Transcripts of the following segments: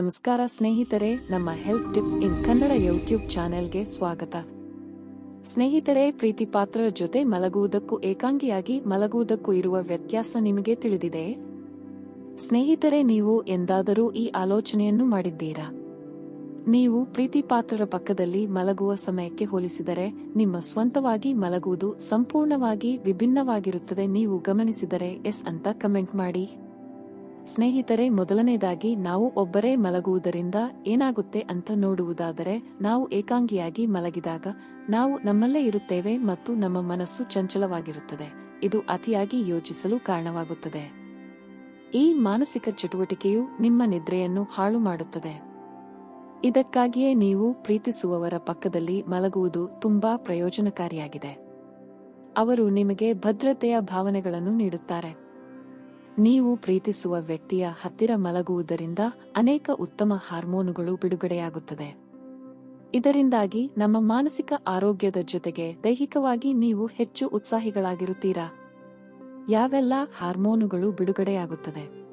ನಮಸ್ಕಾರ ಸ್ನೇಹಿತರೆ, ನಮ್ಮ health tips in Kannada YouTube ಚಾನೆಲ್ಗೆ ಸ್ವಾಗತ. ಸ್ನೇಹಿತರೆ, ಪ್ರೀತಿ ಪಾತ್ರರ ಜೊತೆ ಮಲಗುವುದಕ್ಕೂ ಏಕಾಂಗಿಯಾಗಿ ಮಲಗುವುದಕ್ಕೂ ಇರುವ ವ್ಯತ್ಯಾಸ ನಿಮಗೆ ತಿಳಿದಿದೆ? ಸ್ನೇಹಿತರೆ, ನೀವು ಎಂದಾದರೂ ಈ ಆಲೋಚನೆಯನ್ನು ಮಾಡಿದ್ದೀರಾ? ನೀವು ಪ್ರೀತಿ ಪಾತ್ರರ ಪಕ್ಕದಲ್ಲಿ ಮಲಗುವ ಸಮಯಕ್ಕೆ ಹೋಲಿಸಿದರೆ, ನಿಮ್ಮ ಸ್ವಂತವಾಗಿ ಮಲಗುವುದು ಸಂಪೂರ್ಣವಾಗಿ ವಿಭಿನ್ನವಾಗಿರುತ್ತದೆ. ನೀವು ಗಮನಿಸಿದರೆ, ಎಸ್ ಅಂತ ಕಮೆಂಟ್ ಮಾಡಿ. ಸ್ನೇಹಿತರೆ, ಮೊದಲನೇದಾಗಿ ನಾವು ಒಬ್ಬರೇ ಮಲಗುವುದರಿಂದ ಏನಾಗುತ್ತೆ ಅಂತ ನೋಡುವುದಾದರೆ, ನಾವು ಏಕಾಂಗಿಯಾಗಿ ಮಲಗಿದಾಗ ನಾವು ನಮ್ಮಲ್ಲೇ ಇರುತ್ತೇವೆ ಮತ್ತು ನಮ್ಮ ಮನಸ್ಸು ಚಂಚಲವಾಗಿರುತ್ತದೆ. ಇದು ಅತಿಯಾಗಿ ಯೋಚಿಸಲು ಕಾರಣವಾಗುತ್ತದೆ. ಈ ಮಾನಸಿಕ ಚಟುವಟಿಕೆಯು ನಿಮ್ಮ ನಿದ್ರೆಯನ್ನು ಹಾಳು ಮಾಡುತ್ತದೆ. ಇದಕ್ಕಾಗಿಯೇ ನೀವು ಪ್ರೀತಿಸುವವರ ಪಕ್ಕದಲ್ಲಿ ಮಲಗುವುದು ತುಂಬಾ ಪ್ರಯೋಜನಕಾರಿಯಾಗಿದೆ. ಅವರು ನಿಮಗೆ ಭದ್ರತೆಯ ಭಾವನೆಗಳನ್ನು ನೀಡುತ್ತಾರೆ. ನೀವು ಪ್ರೀತಿಸುವ ವ್ಯಕ್ತಿಯ ಹತ್ತಿರ ಮಲಗುವುದರಿಂದ ಅನೇಕ ಉತ್ತಮ ಹಾರ್ಮೋನುಗಳು ಬಿಡುಗಡೆಯಾಗುತ್ತದೆ. ಇದರಿಂದಾಗಿ ನಮ್ಮ ಮಾನಸಿಕ ಆರೋಗ್ಯದ ಜೊತೆಗೆ ದೈಹಿಕವಾಗಿ ನೀವು ಹೆಚ್ಚು ಉತ್ಸಾಹಿಗಳಾಗಿರುತ್ತೀರಾ? ಯಾವೆಲ್ಲ ಹಾರ್ಮೋನುಗಳು ಬಿಡುಗಡೆಯಾಗುತ್ತದೆ?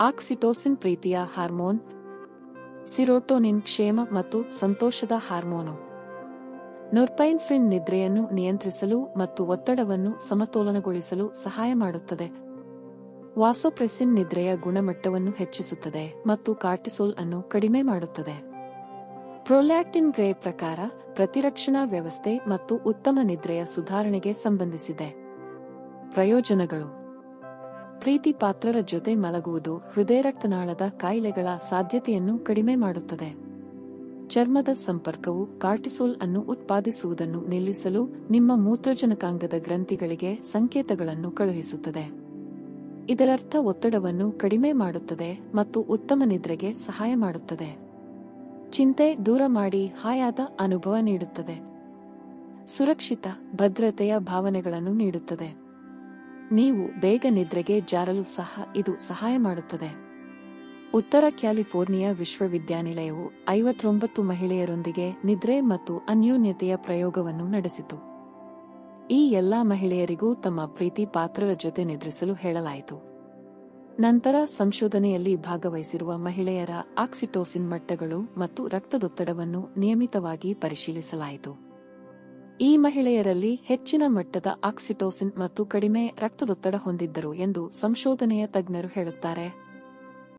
ಆಕ್ಸಿಟೋಸಿನ್ ಪ್ರೀತಿಯ ಹಾರ್ಮೋನ್, ಸಿರೋಟೋನಿನ್ ಕ್ಷೇಮ ಮತ್ತು ಸಂತೋಷದ ಹಾರ್ಮೋನು. ನೊರ್ಪೈನ್ಫ್ರಿನ್ ನಿದ್ರೆಯನ್ನು ನಿಯಂತ್ರಿಸಲು ಮತ್ತು ಒತ್ತಡವನ್ನು ಸಮತೋಲನಗೊಳಿಸಲು ಸಹಾಯ ಮಾಡುತ್ತದೆ. ವಾಸೋಪ್ರೆಸಿನ್ ನಿದ್ರೆಯ ಗುಣಮಟ್ಟವನ್ನು ಹೆಚ್ಚಿಸುತ್ತದೆ ಮತ್ತು ಕಾರ್ಟಿಸೋಲ್ ಅನ್ನು ಕಡಿಮೆ ಮಾಡುತ್ತದೆ. ಪ್ರೊಲ್ಯಾಕ್ಟಿನ್ ಗ್ರೇ ಪ್ರಕಾರ ಪ್ರತಿರಕ್ಷಣಾ ವ್ಯವಸ್ಥೆ ಮತ್ತು ಉತ್ತಮ ನಿದ್ರೆಯ ಸುಧಾರಣೆಗೆ ಸಂಬಂಧಿಸಿದೆ. ಪ್ರಯೋಜನಗಳು. ಪ್ರೀತಿ ಪಾತ್ರರ ಜೊತೆ ಮಲಗುವುದು ಹೃದಯ ರಕ್ತನಾಳದ ಕಾಯಿಲೆಗಳ ಸಾಧ್ಯತೆಯನ್ನು ಕಡಿಮೆ ಮಾಡುತ್ತದೆ. ಚರ್ಮದ ಸಂಪರ್ಕವು ಕಾರ್ಟಿಸೋಲ್ ಅನ್ನು ಉತ್ಪಾದಿಸುವುದನ್ನು ನಿಲ್ಲಿಸಲು ನಿಮ್ಮ ಮೂತ್ರಜನಕಾಂಗದ ಗ್ರಂಥಿಗಳಿಗೆ ಸಂಕೇತಗಳನ್ನು ಕಳುಹಿಸುತ್ತದೆ. ಇದರರ್ಥ ಒತ್ತಡವನ್ನು ಕಡಿಮೆ ಮಾಡುತ್ತದೆ ಮತ್ತು ಉತ್ತಮ ನಿದ್ರೆಗೆ ಸಹಾಯ ಮಾಡುತ್ತದೆ. ಚಿಂತೆ ದೂರ ಮಾಡಿ ಹಾಯಾದ ಅನುಭವ ನೀಡುತ್ತದೆ. ಸುರಕ್ಷಿತ, ಭದ್ರತೆಯ ಭಾವನೆಗಳನ್ನು ನೀಡುತ್ತದೆ. ನೀವು ಬೇಗ ನಿದ್ರೆಗೆ ಜಾರಲು ಸಹ ಇದು ಸಹಾಯ ಮಾಡುತ್ತದೆ. ಉತ್ತರ ಕ್ಯಾಲಿಫೋರ್ನಿಯಾ ವಿಶ್ವವಿದ್ಯಾನಿಲಯವು ಐವತ್ತೊಂಬತ್ತು ಮಹಿಳೆಯರೊಂದಿಗೆ ನಿದ್ರೆ ಮತ್ತು ಅನ್ಯೋನ್ಯತೆಯ ಪ್ರಯೋಗವನ್ನು ನಡೆಸಿತು. ಈ ಎಲ್ಲಾ ಮಹಿಳೆಯರಿಗೂ ತಮ್ಮ ಪ್ರೀತಿ ಪಾತ್ರರ ಜೊತೆ ನಿದ್ರಿಸಲು ಹೇಳಲಾಯಿತು. ನಂತರ ಸಂಶೋಧನೆಯಲ್ಲಿ ಭಾಗವಹಿಸಿರುವ ಮಹಿಳೆಯರ ಆಕ್ಸಿಟೋಸಿನ್ ಮಟ್ಟಗಳು ಮತ್ತು ರಕ್ತದೊತ್ತಡವನ್ನು ನಿಯಮಿತವಾಗಿ ಪರಿಶೀಲಿಸಲಾಯಿತು. ಈ ಮಹಿಳೆಯರಲ್ಲಿ ಹೆಚ್ಚಿನ ಮಟ್ಟದ ಆಕ್ಸಿಟೋಸಿನ್ ಮತ್ತು ಕಡಿಮೆ ರಕ್ತದೊತ್ತಡ ಹೊಂದಿದ್ದರು ಎಂದು ಸಂಶೋಧನೆಯ ತಜ್ಞರು ಹೇಳುತ್ತಾರೆ.